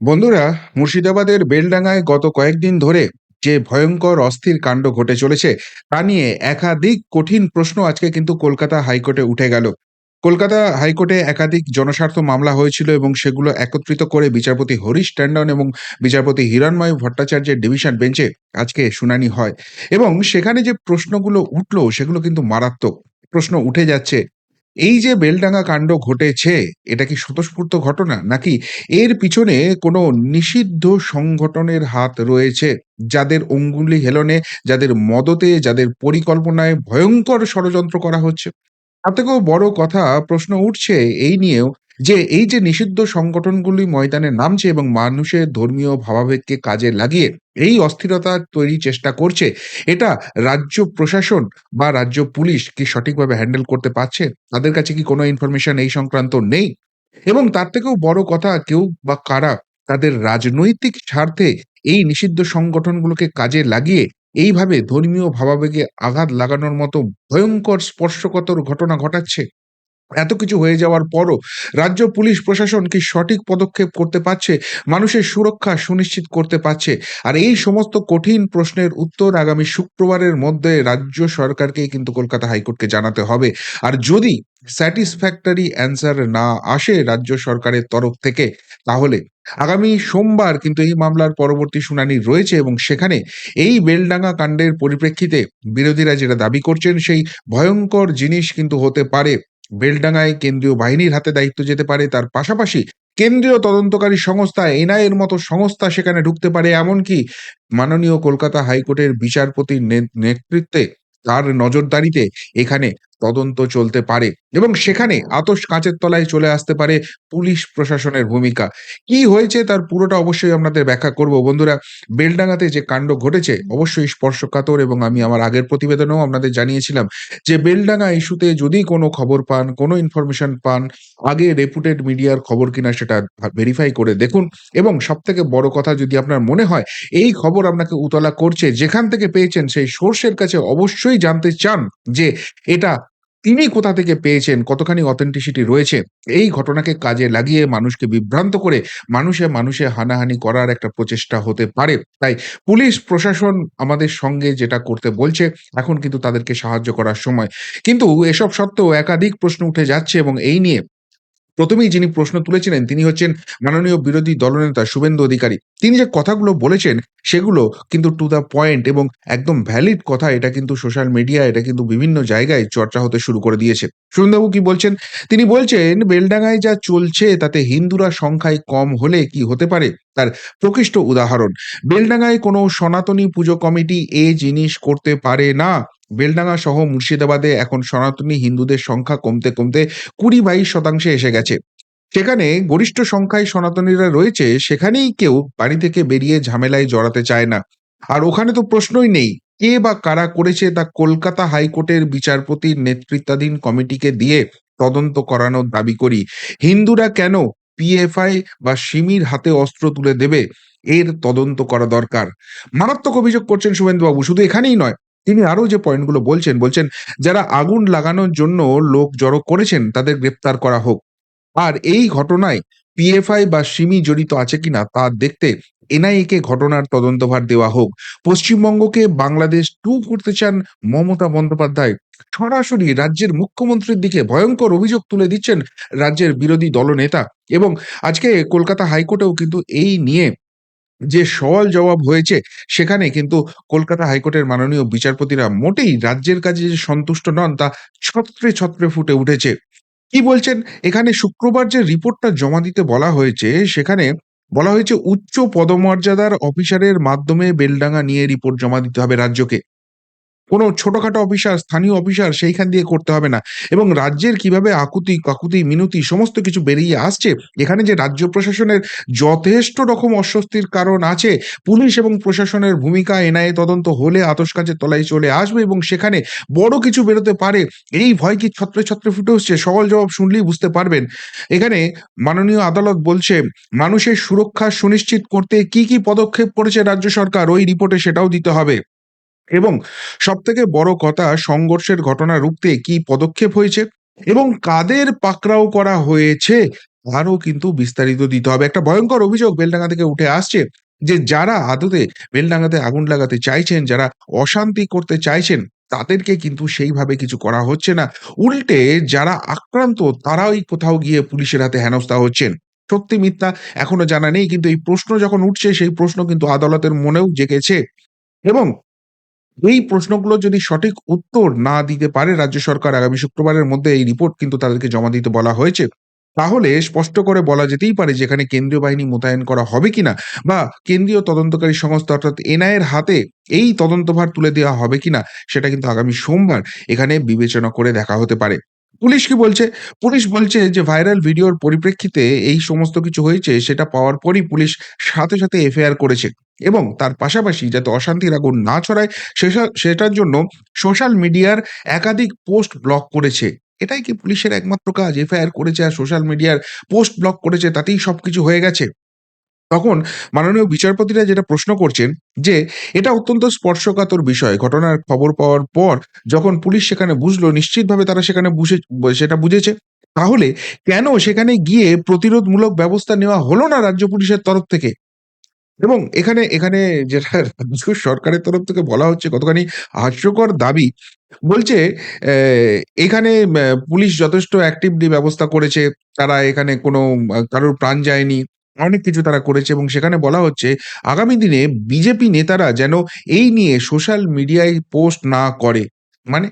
বন্ধুরা, মুর্শিদাবাদের বেলডাঙায় গত কয়েকদিন ধরে যে ভয়ঙ্কর অস্থির কাণ্ড ঘটে চলেছে, তা নিয়ে একাধিক কঠিন প্রশ্ন আজকে কিন্তু কলকাতা হাইকোর্টে উঠে গেল। কলকাতা হাইকোর্টে একাধিক জনস্বার্থ মামলা হয়েছিল এবং সেগুলো একত্রিত করে বিচারপতি হরিশ ট্যান্ডন এবং বিচারপতি হিরণময় ভট্টাচার্যের ডিভিশন বেঞ্চে আজকে শুনানি হয়। এবং সেখানে যে প্রশ্নগুলো উঠল, সেগুলো কিন্তু মারাত্মক। প্রশ্ন উঠে যাচ্ছে এই যে বেলডাঙ্গা কাণ্ড ঘটেছে, এটা কি স্বতঃস্ফূর্ত ঘটনা? নাকি এর পিছনে কোনো নিষিদ্ধ সংগঠনের হাত রয়েছে, যাদের অঙ্গুলি হেলনে, যাদের মদতে, যাদের পরিকল্পনায় ভয়ঙ্কর ষড়যন্ত্র করা হচ্ছে? তার থেকেও বড় কথা, প্রশ্ন উঠছে এই নিয়েও যে এই যে নিষিদ্ধ সংগঠনগুলি ময়দানে নামছে এবং মানুষের ধর্মীয় ভাবাবেগকে কাজে লাগিয়ে এই অস্থিরতা তৈরির চেষ্টা করছে। এটা রাজ্য প্রশাসন বা রাজ্য পুলিশ কি সঠিকভাবে হ্যান্ডেল করতে পারছে? তাদের কাছে কি কোনো ইনফরমেশন এই সংক্রান্ত নেই? এবং তার থেকেও বড় কথা, কেউ বা কারা তাদের রাজনৈতিক স্বার্থে এই নিষিদ্ধ সংগঠনগুলোকে কাজে লাগিয়ে এইভাবে ধর্মীয় ভাবাবেগে আঘাত লাগানোর মতো ভয়ঙ্কর স্পর্শকতর ঘটনা ঘটাচ্ছে? এত কিছু হয়ে যাওয়ার পরও রাজ্য পুলিশ প্রশাসন কি সঠিক পদক্ষেপ করতে পারছে? মানুষের সুরক্ষা সুনিশ্চিত করতে পারছে? আর এই সমস্ত কঠিন প্রশ্নের উত্তর আগামী শুক্রবারের মধ্যে রাজ্য সরকারকে কিন্তু কলকাতা হাইকোর্টকে জানাতে হবে। আর যদি স্যাটিসফ্যাক্টরি অ্যান্সার না আসে রাজ্য সরকারের তরফ থেকে, তাহলে আগামী সোমবার কিন্তু এই মামলার পরবর্তী শুনানি রয়েছে এবং সেখানে এই বেলডাঙ্গা কাণ্ডের পরিপ্রেক্ষিতে বিরোধীরা যেটা দাবি করছেন, সেই ভয়ঙ্কর জিনিস কিন্তু হতে পারে। বেলডাঙ্গায় কেন্দ্রীয় বাহিনীর হাতে দায়িত্ব যেতে পারে, তার পাশাপাশি কেন্দ্রীয় তদন্তকারী সংস্থা এনআইএর মতো সংস্থা সেখানে ঢুকতে পারে, এমনকি মাননীয় কলকাতা হাইকোর্টের বিচারপতির নেতৃত্বে তার নজরদারিতে এখানে তদন্ত চলতে পারে এবং সেখানে আতস কাঁচের তলায় চলে আসতে পারে পুলিশ প্রশাসনের ভূমিকা। কি হয়েছে তার পুরোটা অবশ্যই আপনাদের ব্যাখ্যা করব। বন্ধুরা, বেলডাঙ্গাতে যে কাণ্ড ঘটেছে, অবশ্যই স্পর্শকাতর এবং আমি আমার আগের প্রতিবেদনেও আপনাদের জানিয়েছিলাম যে বেলডাঙ্গা ইস্যুতে যদি কোনো খবর পান, কোনো ইনফরমেশন পান, আগে রেপুটেড মিডিয়ার খবর কিনা সেটা ভেরিফাই করে দেখুন এবং সব থেকে বড় কথা যদি আপনার মনে হয়, এই খবর আপনাকে উতলা করছে, যেখান থেকে পেয়েছেন সেই সোর্সের কাছে অবশ্যই জানতে চান যে এটা তিনি কোথা থেকে পেয়েছেন? কতখানি অথেন্টিসিটি রয়েছে? এই ঘটনাকে কাজে লাগিয়ে মানুষকে বিভ্রান্ত করে মানুষে মানুষে হানাহানি করার একটা প্রচেষ্টা হতে পারে। তাই পুলিশ, প্রশাসন আমাদের সঙ্গে যেটা করতে বলছে, এখন কিন্তু তাদেরকে সাহায্য করার সময়। কিন্তু এসব সত্ত্বেও একাধিক প্রশ্ন উঠে যাচ্ছে এবং এই নিয়ে প্রথমেই যিনি প্রশ্ন তুলেছিলেন, তিনি হচ্ছেন মাননীয় বিরোধী দলনেতা শুভেন্দু অধিকারী। তিনি যে কথাগুলো বলেছেন, সেগুলো কিন্তু টু দ্য পয়েন্ট এবং একদম ভ্যালিড কথা, এটা কিন্তু সোশ্যাল মিডিয়া এটা কিন্তু বিভিন্ন জায়গায় চর্চা হতে শুরু করে দিয়েছে। শুভেন্দুবাবু কি বলছেন? তিনি বলছেন, বেলডাঙ্গায় যা চলছে, তাতে হিন্দুরা সংখ্যায় কম হলে কি হতে পারে? তার প্রকৃষ্ট উদাহরণ, বেলডাঙ্গায় কোনো সনাতনী পুজো কমিটি এ জিনিস করতে পারে না। বেলডাঙ্গা সহ মুর্শিদাবাদে এখন সনাতনী হিন্দুদের সংখ্যা কমতে কমতে কুড়ি বাইশ শতাংশে এসে গেছে। সেখানে গরিষ্ঠ সংখ্যায় সনাতনীরা রয়েছে, সেখানেই কেউ বাড়ি থেকে বেরিয়ে ঝামেলায় জড়াতে চায় না। আর ওখানে তো প্রশ্নই নেই, কে বা কারা করেছে তা কলকাতা হাইকোর্টের বিচারপতির নেতৃত্বাধীন কমিটিকে দিয়ে তদন্ত করানোর দাবি করি। হিন্দুরা কেন পিএফআই বা সিমির হাতে অস্ত্র তুলে দেবে? এর তদন্ত করা দরকার। মারাত্মক অভিযোগ করছেন শুভেন্দুবাবু, শুধু এখানেই নয় তিনি আরও যে পয়েন্টগুলো বলছেন বলছেন, যারা আগুন লাগানোর জন্য লোক জড়ো করেছেন, তাদের গ্রেপ্তার করা হোক। আর এই ঘটনায় পিএফআই বা সিমি জড়িত আছে কিনা তা দেখতে এনআইএ কে ঘটনার তদন্তভার দেওয়া হোক। পশ্চিমবঙ্গকে বাংলাদেশ টু করতে চান মমতা বন্দ্যোপাধ্যায়। সরাসরি রাজ্যের মুখ্যমন্ত্রীর দিকে ভয়ঙ্কর অভিযোগ তুলে দিচ্ছেন রাজ্যের বিরোধী দলনেতা। এবং আজকে কলকাতা হাইকোর্টেও কিন্তু এই নিয়ে যে সওয়াল জবাব হয়েছে, সেখানে কিন্তু কলকাতা হাইকোর্টের মাননীয় বিচারপতিরা মোটেই রাজ্যের কাজে যে সন্তুষ্ট নন, তা ছত্রে ছত্রে ফুটে উঠেছে। কি বলছেন? এখানে শুক্রবার যে রিপোর্টটা জমা দিতে বলা হয়েছে, সেখানে বলা হয়েছে, উচ্চ পদমর্যাদার অফিসারের মাধ্যমে বেলডাঙ্গা নিয়ে রিপোর্ট জমা দিতে হবে রাজ্যকে। কোনো ছোটখাটো অফিসার, স্থানীয় অফিসার সেইখান দিয়ে করতে হবে না। এবং রাজ্যের কীভাবে আকুতি, কাকুতি, মিনতি সমস্ত কিছু বেরিয়ে আসছে, এখানে যে রাজ্য প্রশাসনের যথেষ্ট রকম অস্বস্তির কারণ আছে, পুলিশ এবং প্রশাসনের ভূমিকা, এনআইএ তদন্ত হলে আতস কাজের তলায় চলে আসবে এবং সেখানে বড় কিছু বেরোতে পারে। এই ভয় কি ছত্রে ছত্রে ফুটে হচ্ছে সওয়াল জবাব শুনলেই বুঝতে পারবেন। এখানে মাননীয় আদালত বলছে, মানুষের সুরক্ষা সুনিশ্চিত করতে কি কি পদক্ষেপ করেছে রাজ্য সরকার? ওই রিপোর্টে সেটাও দিতে হবে। এবং সবথেকে বড় কথা সংঘর্ষের ঘটনা রুখতে কি পদক্ষেপ হয়েছে এবং কাদের পাকড়াও করা হয়েছে আরও কিন্তু বিস্তারিত দিতে হবে। একটা ভয়ঙ্কর অভিযোগ বেলডাঙ্গা থেকে উঠে আসছে যে যারা আদতে বেলডাঙ্গাতে আগুন লাগাতে চাইছেন, যারা অশান্তি করতে চাইছেন, তাদেরকে কিন্তু সেইভাবে কিছু করা হচ্ছে না। উল্টে যারা আক্রান্ত তারাই কোথাও গিয়ে পুলিশের হাতে হেনস্থা হচ্ছেন। সত্যি মিথ্যা এখনও জানা নেই কিন্তু এই প্রশ্ন যখন উঠছে সেই প্রশ্ন কিন্তু আদালতের মনেও জেগেছে এবং এই প্রশ্নগুলো যদি সঠিক উত্তর না দিতে পারে রাজ্য সরকার আগামী শুক্রবারের মধ্যে এই রিপোর্ট কিন্তু তাদেরকে জমা দিতে বলা হয়েছে। তাহলে স্পষ্ট করে বলা যেতেই পারে যে এখানে কেন্দ্রীয় বাহিনী মোতায়েন করা হবে কিনা বা কেন্দ্রীয় তদন্তকারী সংস্থা অর্থাৎ এনআইএর হাতে এই তদন্তভার তুলে দেওয়া হবে কিনা, সেটা কিন্তু আগামী সোমবার এখানে বিবেচনা করে দেখা হতে পারে। পুলিশ কি বলছে? পুলিশ বলছে যে ভাইরাল ভিডিওর পরিপ্রেক্ষিতে এই সমস্ত কিছু হয়েছে সেটা পাওয়ার পরই পুলিশ সাথে, সাথে এফআইআর করেছে এবং তার পাশাপাশি যাতে অশান্তির আগুন না ছড়ায় সেটার জন্য সোশ্যাল মিডিয়ার একাধিক পোস্ট ব্লক করেছে। এটাই কি পুলিশের একমাত্র কাজ? এফআইআর করেছে আর সোশ্যাল মিডিয়ার পোস্ট ব্লক করেছে তাতেই সবকিছু হয়ে গেছে? তখন মাননীয় বিচারপতিরা যেটা প্রশ্ন করছেন যে, এটা অত্যন্ত স্পর্শকাতর বিষয়। ঘটনার খবর পাওয়ার পর যখন পুলিশ সেখানে বুঝলো নিশ্চিতভাবে তারা সেখানে বুঝে সেটা বুঝেছে। তাহলে কেন সেখানে গিয়ে প্রতিরোধমূলক ব্যবস্থা নেওয়া হলো না রাজ্য পুলিশের তরফ থেকে? এবং এখানে এখানে যেটা রাজ্য সরকারের তরফ থেকে বলা হচ্ছে কতখানি হাস্যকর দাবি। বলছে এখানে পুলিশ যথেষ্ট অ্যাক্টিভলি ব্যবস্থা করেছে। তারা এখানে কোনো কারোর প্রাণ যায়নি। অনেক কিছু তারা করেছে এবং সেখানে বলা হচ্ছে আগামী দিনে বিজেপি নেতারা যেন এই নিয়ে সোশ্যাল মিডিয়ায় পোস্ট না করে। মানে?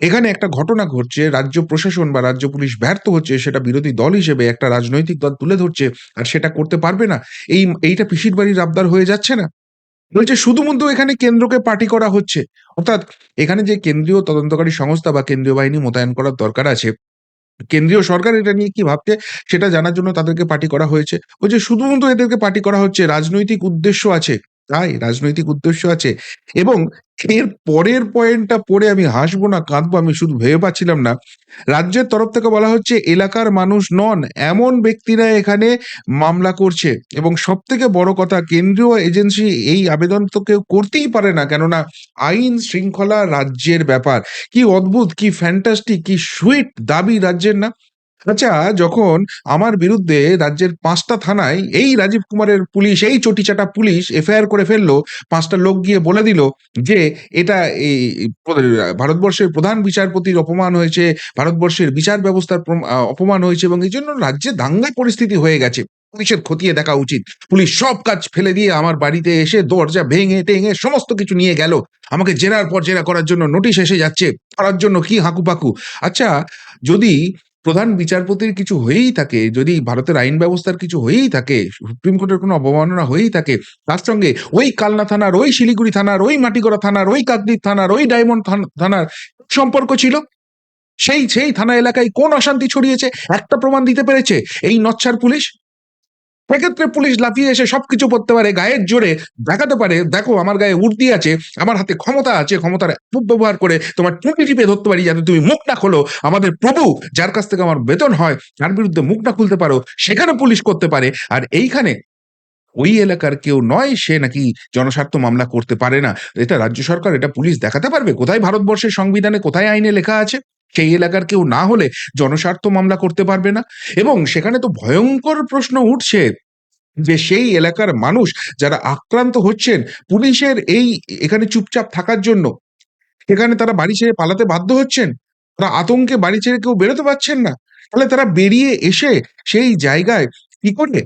এখানে একটা ঘটনা ঘটছে, রাজ্য প্রশাসন বা রাজ্য পুলিশ ব্যর্থ হচ্ছে সেটা বিরোধী দল হিসেবে একটা রাজনৈতিক দল তুলে ধরছে আর সেটা করতে পারবে না। এই এইটা পিসির বাড়ির আবদার হয়ে যাচ্ছে না? বলছে শুধুমুধু এখানে কেন্দ্রকে পার্টি করা হচ্ছে। অর্থাৎ এখানে যে কেন্দ্রীয় তদন্তকারী সংস্থা বা কেন্দ্রীয় বাহিনী মোতায়েন করার দরকার আছে, কেন্দ্রীয় সরকার এটা নিয়ে কি ভাবছে সেটা জানার জন্য তাদেরকে পার্টি করা হয়েছে। ওই যে শুধুমাত্র এদেরকে পার্টি করা হচ্ছে, রাজনৈতিক উদ্দেশ্য আছে। তাই রাজনৈতিক উদ্দেশ্য আছে এবং এর পরের পয়েন্টটা পড়ে আমি হাসবো না কাঁদবো আমি শুধু ভেবে পাচ্ছিলাম না। রাজ্যের তরফ থেকে বলা হচ্ছে এলাকার মানুষ নন, এমন ব্যক্তিরা এখানে মামলা করছে এবং সব থেকে বড় কথা কেন্দ্রীয় এজেন্সি এই আবেদন তো কেউ করতেই পারে না। কেননা আইন শৃঙ্খলা রাজ্যের ব্যাপার। কি অদ্ভুত, কি ফ্যান্টাস্টিক, কি সুইট দাবি রাজ্যের না? আচ্ছা যখন আমার বিরুদ্ধে রাজ্যের পাঁচটা থানায় এই রাজীব কুমারের পুলিশ, এই চটিচাটা পুলিশ এফআইআর করে ফেলল। পাঁচটা লোক গিয়ে বলে দিল যে এটা এই ভারতবর্ষের প্রধান বিচারপতির অপমান হয়েছে, ভারতবর্ষের বিচার ব্যবস্থার অপমান হয়েছে এবং এই জন্য রাজ্যে দাঙ্গা পরিস্থিতি হয়ে গেছে। পুলিশের খতিয়ে দেখা উচিত। পুলিশ সব কাজ ফেলে দিয়ে আমার বাড়িতে এসে দরজা ভেঙে-টেঙে সমস্ত কিছু নিয়ে গেল। আমাকে জেরার পর জেরা করার জন্য নোটিশ এসে যাচ্ছে। করার জন্য কি হাঁকুপাঁকু। আচ্ছা যদি প্রধান বিচারপতির কিছু হয়েই থাকে, যদি ভারতের আইন ব্যবস্থার কিছু হয়েই থাকে, সুপ্রিম কোর্টের কোনো অবমাননা হয়েই থাকে, তার সঙ্গে ওই কালনা থানার, ওই শিলিগুড়ি থানার, ওই মাটিগড়া থানার, ওই কাকদ্বীপ থানার, ওই ডায়মন্ড থান থানার সম্পর্ক ছিল? সেই সেই থানা এলাকায় কোন অশান্তি ছড়িয়েছে? একটা প্রমাণ দিতে পেরেছে এই নচ্ছার পুলিশ? সেক্ষেত্রে পুলিশ লাফিয়ে এসে সবকিছু করতে পারে গায়ের জোরে দেখাতে পারে, দেখো আমার গায়ে উর্দি আছে, আমার হাতে ক্ষমতা আছে, ক্ষমতার অপব্যবহার করে তোমার টুঁটি টিপে ধরতে পারি যাতে তুমি মুখ না খোলো। আমাদের প্রভু যার কাছ থেকে আমার বেতন হয় তার বিরুদ্ধে মুখ না খুলতে পারো, সেখানে পুলিশ করতে পারে। আর এইখানে ওই এলাকার কেউ নয় সে নাকি জনস্বার্থ মামলা করতে পারে না। এটা রাজ্য সরকার, এটা পুলিশ দেখাতে পারবে? কোথায় ভারতবর্ষের সংবিধানে কোথায় আইনে লেখা আছে? সেই এলাকার কেউ না হলে জনস্বার্থ মামলা করতে পারবে না এবং সেখানে তো ভয়ঙ্কর প্রশ্ন উঠছে যে সেই এলাকার মানুষ যারা আক্রান্ত হচ্ছেন পুলিশের এই এখানে চুপচাপ থাকার জন্য সেখানে তারা বাড়ি ছেড়ে পালাতে বাধ্য হচ্ছেন। তারা আতঙ্কে বাড়ি ছেড়ে কেউ বেরোতে পারছেন না। তাহলে তারা বেরিয়ে এসে সেই জায়গায় কি করে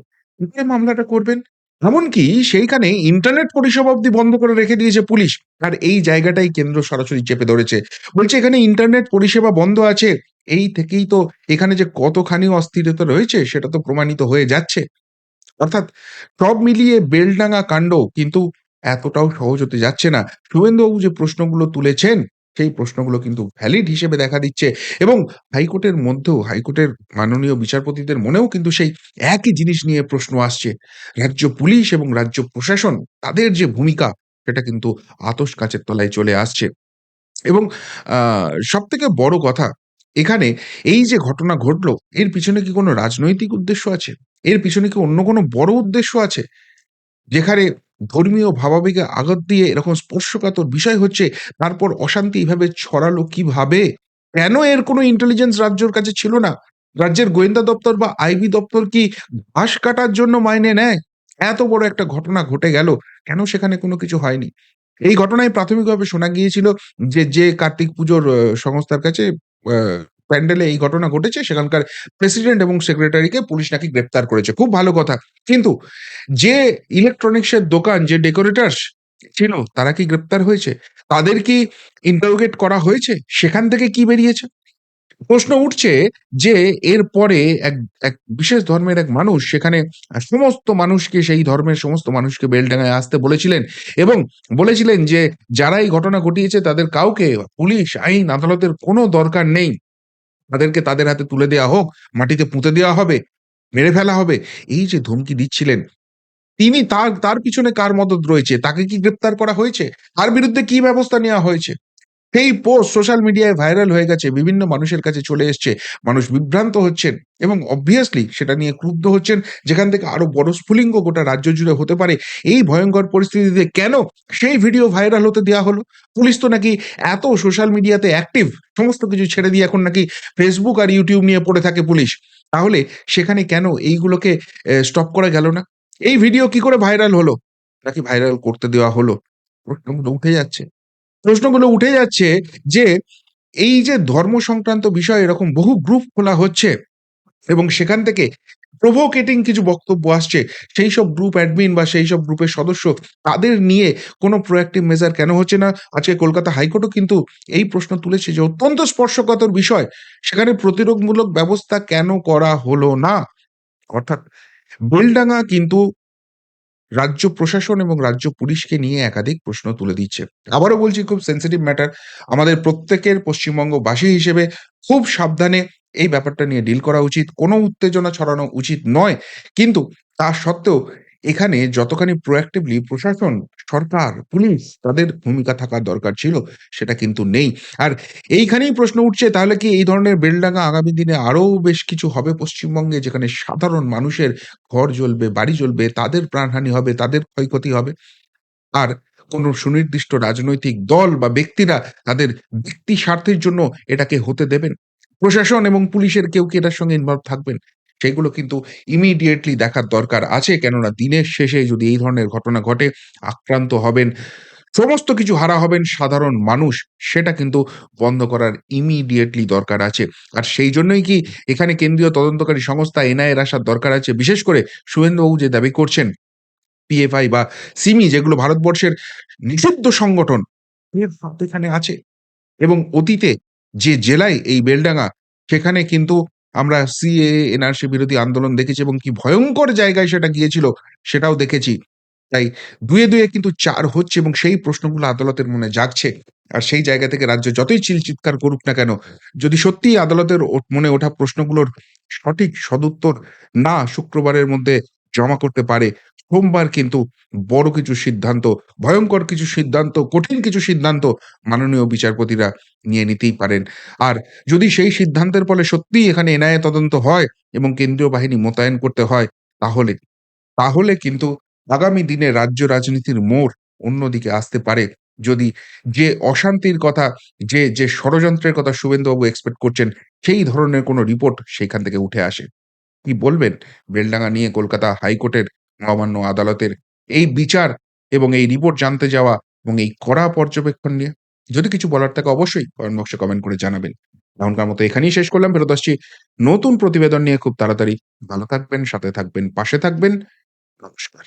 মামলাটা করবেন? এমনকি সেইখানে ইন্টারনেট পরিষেবা অব্দি বন্ধ করে রেখে দিয়েছে পুলিশ। আর এই জায়গাটাই কেন্দ্র সরাসরি চেপে ধরেছে। বলছে এখানে ইন্টারনেট পরিষেবা বন্ধ আছে। এই থেকেই তো এখানে যে কতখানি অস্থিরতা রয়েছে সেটা তো প্রমাণিত হয়ে যাচ্ছে। অর্থাৎ সব মিলিয়ে বেলডাঙ্গা কাণ্ড কিন্তু এতটাও সহজ হতে যাচ্ছে না। শুভেন্দুবাবু যে প্রশ্নগুলো তুলেছেন, সেই প্রশ্নগুলো কিন্তু ভ্যালিড হিসেবে দেখা দিচ্ছে এবং হাইকোর্টের মধ্যেও, হাইকোর্টের মাননীয় বিচারপতিদের মনেও কিন্তু সেই একই জিনিস নিয়ে প্রশ্ন আসছে। রাজ্য পুলিশ এবং রাজ্য প্রশাসন তাদের যে ভূমিকা, সেটা কিন্তু আতশ কাচের তলায় চলে আসছে। এবং সব থেকে বড় কথা, এখানে এই যে ঘটনা ঘটলো, এর পিছনে কি কোনো রাজনৈতিক উদ্দেশ্য আছে? এর পিছনে কি অন্য কোনো বড় উদ্দেশ্য আছে? যেখানে ধর্মীয় ভাবাবেগে আঘাত দিয়ে এরকম স্পর্শকাতর বিষয় হচ্ছে, তারপর অশান্তি এভাবে ছড়ালো কীভাবে? কেন এর কোনো ইন্টেলিজেন্স রাজ্যর কাছে ছিল না? রাজ্যের গোয়েন্দা দপ্তর বা আইবি দপ্তর কি ঘাস কাটার জন্য মাইনে নেয়? এত বড় একটা ঘটনা ঘটে গেল, কেন সেখানে কোনো কিছু হয়নি? এই ঘটনায় প্রাথমিকভাবে শোনা গিয়েছিল যে, যে কার্তিক পুজোর সংস্থার কাছে প্যান্ডেলে এই ঘটনা ঘটেছে সেখানকার প্রেসিডেন্ট এবং সেক্রেটারিকে পুলিশ নাকি গ্রেপ্তার করেছে। খুব ভালো কথা। কিন্তু যে ইলেকট্রনিক্স এর দোকান, যে ডেকোরেটরস ছিল তারা কি গ্রেপ্তার হয়েছে? তাদের কি ইন্টারোগেট করা হয়েছে? সেখান থেকে কি বেরিয়েছে? প্রশ্ন উঠছে যে এর পরে এক এক বিশেষ ধর্মের এক মানুষ সেখানে সমস্ত মানুষকে সেই ধর্মের সমস্ত মানুষকে বেলডাঙায় আসতে বলেছিলেন এবং বলেছিলেন যে যারা এই ঘটনা ঘটিয়েছে তাদের কাউকে পুলিশ, আইন, আদালতের কোনো দরকার নেই। তাদেরকে তাদের হাতে তুলে দেওয়া হোক, মাটিতে পুঁতে দেওয়া হবে, মেরে ফেলা হবে। এই যে ধমকি দিচ্ছিলেন, তিনি তার তার পিছনে কার মদত রয়েছে? তাকে কি গ্রেপ্তার করা হয়েছে? তার বিরুদ্ধে কি ব্যবস্থা নেওয়া হয়েছে? সেই পোস্ট সোশ্যাল মিডিয়ায় ভাইরাল হয়ে গেছে। বিভিন্ন মানুষের কাছে চলে এসছে। মানুষ বিভ্রান্ত হচ্ছেন এবং অবভিয়াসলি সেটা নিয়ে ক্রুদ্ধ হচ্ছেন। যেখান থেকে আরও বড় স্ফুলিঙ্গ গোটা রাজ্য জুড়ে হতে পারে। এই ভয়ঙ্কর পরিস্থিতিতে কেন সেই ভিডিও ভাইরাল হতে দেওয়া হলো? পুলিশ তো নাকি এত সোশ্যাল মিডিয়াতে অ্যাক্টিভ, সমস্ত কিছু ছেড়ে দিয়ে এখন নাকি ফেসবুক আর ইউটিউব নিয়ে পড়ে থাকে পুলিশ। তাহলে সেখানে কেন এইগুলোকে স্টপ করা গেল না? এই ভিডিও কি করে ভাইরাল হলো? নাকি ভাইরাল করতে দেওয়া হলো? প্রশ্নগুলো উঠে যাচ্ছে। প্রশ্নগুলো উঠে যাচ্ছে যে এই যে ধর্ম সংক্রান্ত বিষয়ে এরকম বহু গ্রুপ খোলা হচ্ছে এবং সেখান থেকে প্রভোকেটিং কিছু বক্তব্য আসছে। সেই সব গ্রুপ অ্যাডমিন বা সেই সব গ্রুপের সদস্য তাদের নিয়ে কোনো প্রোঅ্যাক্টিভ মেজার কেন হচ্ছে না? আজকে কলকাতা হাইকোর্টও কিন্তু এই প্রশ্ন তুলেছে যে অত্যন্ত স্পর্শকাতর বিষয়। সেখানে প্রতিরোধমূলক ব্যবস্থা কেন করা হলো না? অর্থাৎ বেলডাঙা কিন্তু রাজ্য প্রশাসন এবং রাজ্য পুলিশকে নিয়ে একাধিক প্রশ্ন তুলে দিচ্ছে। আবারও বলছি, খুব সেন্সিটিভ ম্যাটার। আমাদের প্রত্যেকের পশ্চিমবঙ্গবাসী হিসেবে খুব সাবধানে এই ব্যাপারটা নিয়ে ডিল করা উচিত। কোনো উত্তেজনা ছড়ানো উচিত নয়। কিন্তু তা সত্ত্বেও এখানে যতখানি proactively প্রশাসন, সরকার, পুলিশ তাদের ভূমিকা থাকার দরকার ছিল সেটা কিন্তু নেই। আর এইখানেই প্রশ্ন উঠছে তাহলে কি এই ধরনের বেলডাঙা আগামী দিনে আরও বেশ কিছু হবে পশ্চিমবঙ্গে যেখানে সাধারণ মানুষের ঘর জ্বলবে, বাড়ি জ্বলবে, তাদের প্রাণহানি হবে, তাদের ক্ষয়ক্ষতি হবে। আর কোনো সুনির্দিষ্ট রাজনৈতিক দল বা ব্যক্তিরা তাদের ব্যক্তি স্বার্থের জন্য এটাকে হতে দেবেন। প্রশাসন এবং পুলিশের কেউ কি এটার সঙ্গে ইনভলভ থাকবেন? সেগুলো কিন্তু ইমিডিয়েটলি দেখার দরকার আছে। কেননা দিনের শেষে যদি এই ধরনের ঘটনা ঘটে, আক্রান্ত হবেন, সমস্ত কিছু হারা হবেন সাধারণ মানুষ। সেটা কিন্তু বন্ধ করার ইমিডিয়েটলি দরকার আছে। আর সেই জন্যই কি এখানে কেন্দ্রীয় তদন্তকারী সংস্থা এনআইএর আসার দরকার আছে। বিশেষ করে শুভেন্দুবাবু যে দাবি করছেন পিএফআই বা সিমি যেগুলো ভারতবর্ষের নিষিদ্ধ সংগঠন এখানে আছে। এবং অতীতে যে জেলায় এই বেলডাঙ্গা সেখানে কিন্তু আমরা সিএ এনআরসি বিরোধী আন্দোলন দেখেছি এবং কি ভয়ঙ্কর জায়গায় সেটা গিয়েছিল সেটাও দেখেছি। তাই দুয়ে, দুয়ে কিন্তু চার হচ্ছে এবং সেই প্রশ্নগুলো আদালতের মনে জাগছে। আর সেই জায়গা থেকে রাজ্য যতই চিল চিৎকার করুক না কেন, যদি সত্যি আদালতের মনে ওঠা প্রশ্নগুলোর সঠিক সদুত্তর না শুক্রবারের মধ্যে জমা করতে পারে, সোমবার কিন্তু বড় কিছু সিদ্ধান্ত, ভয়ঙ্কর কিছু সিদ্ধান্ত, কঠিন কিছু সিদ্ধান্ত মাননীয় বিচারপতিরা নিয়ে নিতেই পারেন। আর যদি সেই সিদ্ধান্তের ফলে সত্যিই এখানে এনআইএ তদন্ত হয় এবং কেন্দ্রীয় বাহিনী মোতায়েন করতে হয় তাহলে, তাহলে কিন্তু আগামী দিনে রাজ্য রাজনীতির মোড় অন্যদিকে আসতে পারে। যদি যে অশান্তির কথা, যে, যে ষড়যন্ত্রের কথা শুভেন্দুবাবু এক্সপেক্ট করছেন সেই ধরনের কোনো রিপোর্ট সেখান থেকে উঠে আসে। কি বলবেন বেলডাঙ্গা নিয়ে কলকাতা হাইকোর্টের মহামান্য আদালতের এই বিচার এবং এই রিপোর্ট জানতে যাওয়া এবং এই কড়া পর্যবেক্ষণ নিয়ে? যদি কিছু বলার থাকে অবশ্যই কমেন্ট বক্সে কমেন্ট করে জানাবেন। এখনকার মতো এখানেই শেষ করলাম। ফেরত আসছি নতুন প্রতিবেদন নিয়ে খুব তাড়াতাড়ি। ভালো থাকবেন, সাথে থাকবেন, পাশে থাকবেন। নমস্কার।